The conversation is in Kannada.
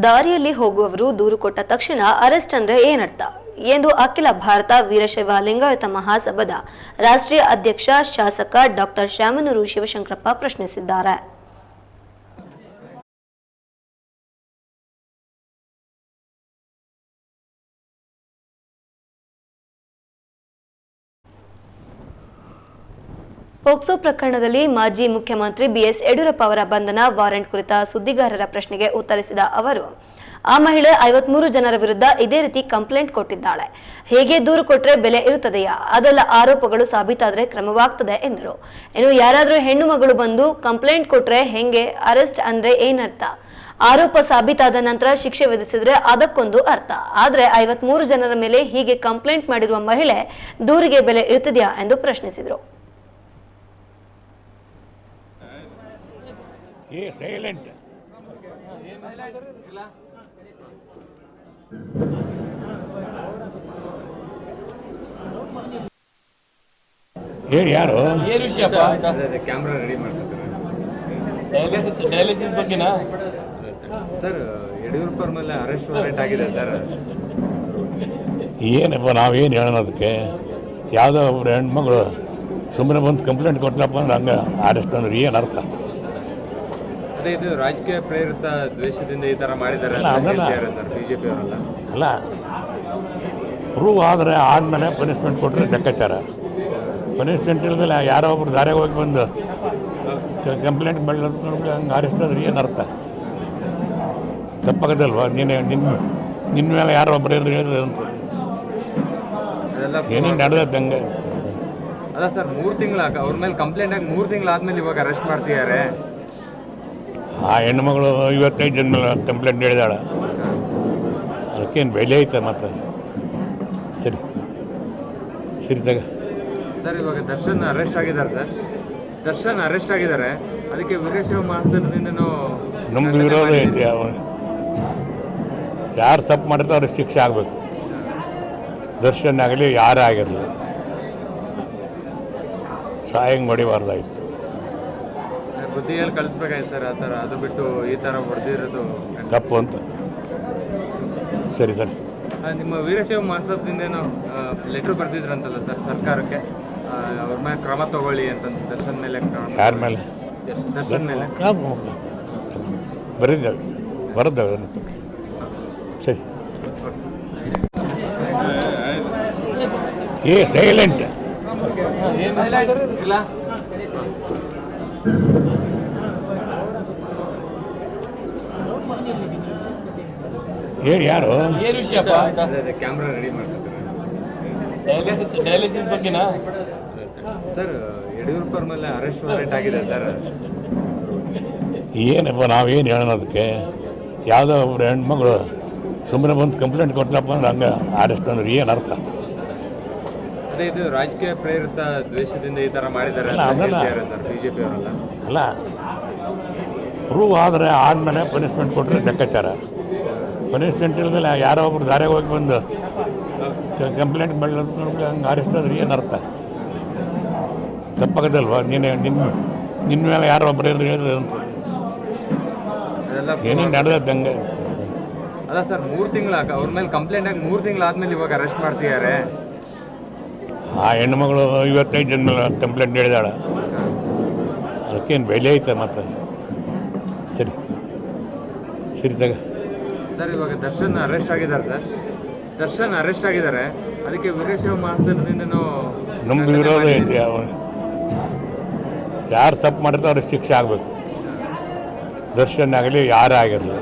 ದಾರಿಯಲ್ಲಿ ಹೋಗುವವರು ದೂರು ಕೊಟ್ಟ ತಕ್ಷಣ ಅರೆಸ್ಟ್ ಅಂದ್ರೆ ಏನರ್ಥ? ಎಂದು ಅಖಿಲ ಭಾರತ ವೀರಶೈವ ಲಿಂಗಾಯತ ಮಹಾಸಭಾದ ರಾಷ್ಟ್ರೀಯ ಅಧ್ಯಕ್ಷ, ಶಾಸಕ ಡಾಕ್ಟರ್ ಶ್ಯಾಮನೂರು ಶಿವಶಂಕರಪ್ಪ ಪ್ರಶ್ನಿಸಿದ್ದಾರೆ. ಪೋಕ್ಸೋ ಪ್ರಕರಣದಲ್ಲಿ ಮಾಜಿ ಮುಖ್ಯಮಂತ್ರಿ ಬಿಎಸ್ ಯಡಿಯೂರಪ್ಪ ಅವರ ಬಂಧನ ವಾರೆಂಟ್ ಕುರಿತ ಸುದ್ದಿಗಾರರ ಪ್ರಶ್ನೆಗೆ ಉತ್ತರಿಸಿದ ಅವರು, ಆ ಮಹಿಳೆ ಐವತ್ಮೂರು ಜನರ ವಿರುದ್ಧ ಇದೇ ರೀತಿ ಕಂಪ್ಲೇಂಟ್ ಕೊಟ್ಟಿದ್ದಾಳೆ. ಹೇಗೆ ದೂರು ಕೊಟ್ರೆ ಬೆಲೆ ಇರುತ್ತದೆಯಾ? ಅದೆಲ್ಲ ಆರೋಪಗಳು ಸಾಬೀತಾದ್ರೆ ಕ್ರಮವಾಗ್ತದೆ ಎಂದರು. ಇನ್ನು ಯಾರಾದರೂ ಹೆಣ್ಣು ಮಗಳು ಬಂದು ಕಂಪ್ಲೇಂಟ್ ಕೊಟ್ರೆ ಹೆಂಗೆ? ಅರೆಸ್ಟ್ ಅಂದ್ರೆ ಏನರ್ಥ? ಆರೋಪ ಸಾಬೀತಾದ ನಂತರ ಶಿಕ್ಷೆ ವಿಧಿಸಿದ್ರೆ ಅದಕ್ಕೊಂದು ಅರ್ಥ. ಆದ್ರೆ ಐವತ್ಮೂರು ಜನರ ಮೇಲೆ ಹೀಗೆ ಕಂಪ್ಲೇಂಟ್ ಮಾಡಿರುವ ಮಹಿಳೆ ದೂರಿಗೆ ಬೆಲೆ ಇರುತ್ತದೆಯಾ ಎಂದು ಪ್ರಶ್ನಿಸಿದರು. ಏ ಸೈಲೆಂಟ್ ಹೇಳಿ ಯಾರು? ಏನು ವಿಷಯಪ್ಪ ಕ್ಯಾಮ್ರಾ ರೆಡಿ ಮಾಡ್ತಾರೆ ಡಯಾಲಿಸಿಸ್ ಡಯಾಲಿಸಿಸ್ ಬಗ್ಗೆನಾ? ಸರ್ ಯಡಿಯೂರಪ್ಪರ ಮೇಲೆ ಅರೆಸ್ಟ್ ವಾರೆಂಟ್ ಆಗಿದೆ ಸರ್. ಏನಪ್ಪ ನಾವೇನು ಹೇಳೋಣ ಅದಕ್ಕೆ? ಯಾವುದೋ ಒಬ್ಬರು ಹೆಣ್ಮಗಳು ಸುಮ್ಮನೆ ಬಂದು ಕಂಪ್ಲೇಂಟ್ ಕೊಟ್ಟಲಪ್ಪ ಅಂದ್ರೆ ಹಂಗೆ ಅರೆಸ್ಟ್ ಅಂದ್ರೆ ಏನು ಅರ್ಥ? ಅದೇ ಇದು ರಾಜಕೀಯ ಪ್ರೇರಿತ ದ್ವೇಷದಿಂದ ಈ ತರ ಮಾಡಿದ್ದಾರೆ ಅಂತ. ಹೇಳ್ತಿದ್ದಾರೆ ಸರ್ ಬಿಜೆಪಿ ಅವರೆಲ್ಲ. ಅಲ್ಲ ಪ್ರೂವ್ ಆದರೆ ಆದ್ಮೇಲೆ ಪನಿಷ್ಮೆಂಟ್ ಕೊಟ್ಟರೆ ಲೆಕ್ಕಾಚಾರ. ಪನಿಷ್ಮೆಂಟ್ ಇಲ್ದಲ್ಲ ಯಾರೋ ಒಬ್ರು ದಾರಿಗೆ ಹೋಗಿ ಬಂದು ಕಂಪ್ಲೇಂಟ್ ಮಾಡಿದ್ರೆ ಹಂಗೆ ಅರೆಸ್ಟ್ ಆದ್ರೆ ಏನು ಅರ್ಥ? ತಪ್ಪಾಗದಲ್ವಾ? ನೀನು ನಿನ್ನ ನಿನ್ನ ಮೇಲೆ ಯಾರೋ ಒಬ್ಬರು ಹೇಳಿದ್ರೆ ಅಂತ ಅದೆಲ್ಲ ಏನೇನು ನಡೆದತ್ತೆ ಹಂಗೆ? ಅಲ್ಲ ಸರ್ ಮೂರು ತಿಂಗಳ ಅವ್ರ ಮೇಲೆ ಕಂಪ್ಲೇಂಟ್ ಆಗಿ ಮೂರು ತಿಂಗಳಾದ್ಮೇಲೆ ಇವಾಗ ಅರೆಸ್ಟ್ ಮಾಡ್ತಿದ್ದಾರೆ. ಆ ಹೆಣ್ಮಗಳು ಐವತ್ತೈದು ಜನ ಮೇಲೆ ಕಂಪ್ಲೇಂಟ್ ಹೇಳಿದಾಳೆ ಅದಕ್ಕೇನು ಬೆಲೆ ಐತೆ ಮತ್ತೆ? ಸರಿ. ಸರಿ ತಗ. ಸರ್ ಇವಾಗ ದರ್ಶನ್ ಅರೆಸ್ಟ್ ಆಗಿದ್ದಾರೆ ಸರ್. ದರ್ಶನ್ ಅರೆಸ್ಟ್ ಆಗಿದ್ದಾರೆ. ಅದಕ್ಕೆ ವೀರಶೈವ ಮಹಾಸಭದಿಂದನೂ ನಮ್ದು ವಿರೋಧ ಐತಿ ಅವನು ಯಾರು ತಪ್ಪು ಮಾಡಿದ್ರೆ ಅವ್ರಿಗೆ ಶಿಕ್ಷೆ ಆಗಬೇಕು. ದರ್ಶನ್ ಆಗಲಿ ಯಾರೇ ಆಗಿರಲಿ. ಸಾಯಂಗ್ ಹೊಡಿಬಾರ್ದಾಯ್ತು ಬುದ್ಧಿ ಹೇಳಿ ಕಳಿಸ್ಬೇಕಾಯ್ತು ಸರ್ ಆ ಥರ. ಅದು ಬಿಟ್ಟು ಈ ಥರ ಹೊಡೆದಿರೋದು ತಪ್ಪು ಅಂತ. ಸರಿ ಸರ್. ಆ, ನಿಮ್ಮ ವೀರಶೈವ ಮಹಾಸಭದಿಂದ ಲೆಟ್ರ್ ಬರೆದಿದ್ರಂತಲ್ಲ ಸರ್ ಸರ್ಕಾರಕ್ಕೆ. ಅವ್ರ ಮೇಲೆ ಕ್ರಮ ತಗೊಳ್ಳಿ ಅಂತ ದರ್ಶನ್ ಮೇಲೆ ಕ್ರಮ ಯಾರ ಮೇಲೆ? ದರ್ಶನ್ ಮೇಲೆ. ಬರೀದ್ದೇವೆ ಬರೆದ್ದೇವೆ ಸರಿ. ಏ ಸೈಲೆಂಟ್ ಇಲ್ಲ. ಹೇಳಿ ಯಾರು? ಏನು ವಿಷಯಪ್ಪ ಕ್ಯಾಮ್ರಾ ರೆಡಿ ಮಾಡ್ತಾರೆ ಡಯಾಲಿಸಿಸ್ ಡಯಾಲಿಸಿಸ್ ಬಗ್ಗೆನಾ? ಸರ್ ಯಡಿಯೂರಪ್ಪರ ಮೇಲೆ ಅರೆಸ್ಟ್ ವಾರೆಂಟ್ ಆಗಿದೆ ಸರ್ ಏನಪ್ಪ ನಾವೇನು ಹೇಳೋಣ ಅದಕ್ಕೆ? ಯಾವುದೋ ಒಬ್ಬರು ಹೆಣ್ಮಗಳು ಸುಮ್ಮನೆ ಬಂದು ಕಂಪ್ಲೇಂಟ್ ಕೊಟ್ಟಲಪ್ಪ ಅಂದ್ರೆ ಹಂಗೆ ಅರೆಸ್ಟ್ ಅಂದ್ರೆ ಏನು ಅರ್ಥ? ಅದೇ ಇದು ರಾಜಕೀಯ ಪ್ರೇರಿತ ದ್ವೇಷದಿಂದ ಈ ಥರ ಮಾಡಿದ್ದಾರೆ ಅಲ್ಲ, ಅಂತ ಅದಲ್ಲ. ಹೇಳ್ತಿದ್ದಾರೆ ಸರ್ ಬಿಜೆಪಿ ಅವರೆಲ್ಲ ಅಲ್ಲ ಪ್ರೂವ್ ಆದರೆ ಆದಮೇಲೆ ಪನಿಷ್ಮೆಂಟ್ ಕೊಟ್ಟರೆ ಲೆಕ್ಕಾಚಾರ. ಪನಿಷ್ಮೆಂಟ್ ಇಲ್ಲದಲ್ಲ ಯಾರೋ ಒಬ್ರು ದಾರಿಗೆ ಹೋಗಿ ಬಂದು ಕಂಪ್ಲೇಂಟ್ ಮಾಡಿದ್ರೆ ಹಂಗೆ ಅರೆಸ್ಟ್ ಆದ್ರೆ ಏನು ಅರ್ಥ? ತಪ್ಪಾಗದಲ್ವಾ? ನೀನು ನಿಮ್ಮ ನಿನ್ನ ಮೇಲೆ ಯಾರೋ ಒಬ್ಬರು ಹೇಳಿದ್ರೆ ಅಂತ ಏನೇನು ನಡೆದದ್ದು ಹಂಗೆ? ಅಲ್ಲ ಸರ್ ಮೂರು ತಿಂಗಳ ಅವ್ರ ಮೇಲೆ ಕಂಪ್ಲೇಂಟ್ ಆಗಿ ಮೂರು ತಿಂಗಳಾದ್ಮೇಲೆ ಇವಾಗ ಅರೆಸ್ಟ್ ಮಾಡ್ತಿದ್ದಾರೆ. ಆ ಹೆಣ್ಮಗಳು ಇವತ್ತೈದು ಜನ ಮೇಲೆ ಕಂಪ್ಲೇಂಟ್ ಹೇಳಿದಾಳೆ. ಅದಕ್ಕೇನು ಬೆಲೆ ಐತೆ ಮತ್ತೆ? ಸರಿ ತಗ ಸರ್ ಇವಾಗ ದರ್ಶನ್ ಅರೆಸ್ಟ್ ಆಗಿದ್ದಾರೆ ಸರ್. ದರ್ಶನ್ ಅರೆಸ್ಟ್ ಆಗಿದ್ದಾರೆ. ಅದಕ್ಕೆ ವೀರಶೈವ ಮಹಾಸಭದಿಂದನೂ ನಮ್ದು ವಿರೋಧ ಐತಿ ಯಾರು ತಪ್ಪು ಮಾಡಿದ್ರೆ ಅವ್ರಿಗೆ ಶಿಕ್ಷೆ ಆಗಬೇಕು. ದರ್ಶನ್ ಆಗಲಿ ಯಾರೇ ಆಗಿರಲಿ.